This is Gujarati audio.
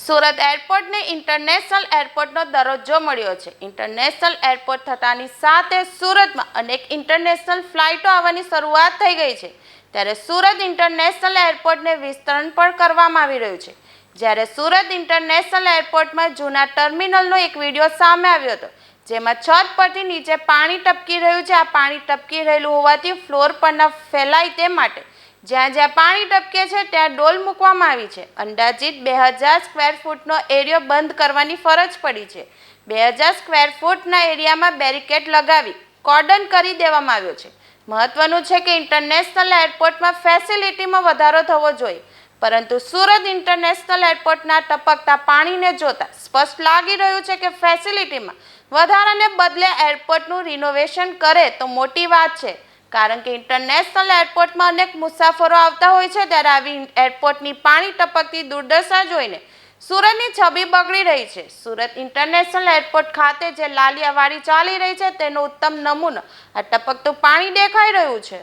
સુરત એરપોર્ટને ઇન્ટરનેશનલ એરપોર્ટનો દરજ્જો મળ્યો છે. ઇન્ટરનેશનલ એરપોર્ટ થતાની સાથે સુરતમાં અનેક ઇન્ટરનેશનલ ફ્લાઇટો આવવાની શરૂઆત થઈ ગઈ છે. ત્યારે સુરત ઇન્ટરનેશનલ એરપોર્ટને વિસ્તરણ પણ કરવામાં આવી રહ્યું છે. જ્યારે સુરત ઇન્ટરનેશનલ એરપોર્ટમાં જૂના ટર્મિનલનો એક વીડિયો સામે આવ્યો હતો, જેમાં છત પરથી નીચે પાણી ટપકી રહ્યું છે. આ પાણી ટપકી રહેલું હોવાથી ફ્લોર પરના ફેલાય તે માટે જ્યાં જ્યાં પાણી ટપકે છે, ત્યાં ડોલ મૂકવામાં આવી છે. અંદાજિત બે હજાર સ્ક્વેર ફૂટનો એરિયો બંધ કરવાની ફરજ પડી છે. બે હજાર સ્ક્વેર ફૂટના એરિયામાં બેરિકેડ લગાવી, કોર્ડન કરી દેવામાં આવ્યો છે. મહત્વનું છે કે ઇન્ટરનેશનલ એરપોર્ટમાં ફેસિલિટીમાં વધારો થવો જોઈએ. પરંતુ સુરત ઇન્ટરનેશનલ એરપોર્ટના ટપકતા પાણીને જોતા સ્પષ્ટ લાગી રહ્યું છે કે ફેસિલિટીમાં વધારાને બદલે એરપોર્ટનું રિનોવેશન કરે તો મોટી વાત છે. કારણ કે ઇન્ટરનેશનલ એરપોર્ટમાં અનેક મુસાફરો આવતા હોય છે ત્યારે આવી એરપોર્ટની પાણી ટપકતી દુર્દશા જોઈને સુરતની છબી બગડી રહી છે. સુરત ઇન્ટરનેશનલ એરપોર્ટ ખાતે જે લાલિયાવાડી ચાલી રહી છે તેનો ઉત્તમ નમૂનો આ ટપકતું પાણી દેખાઈ રહ્યું છે.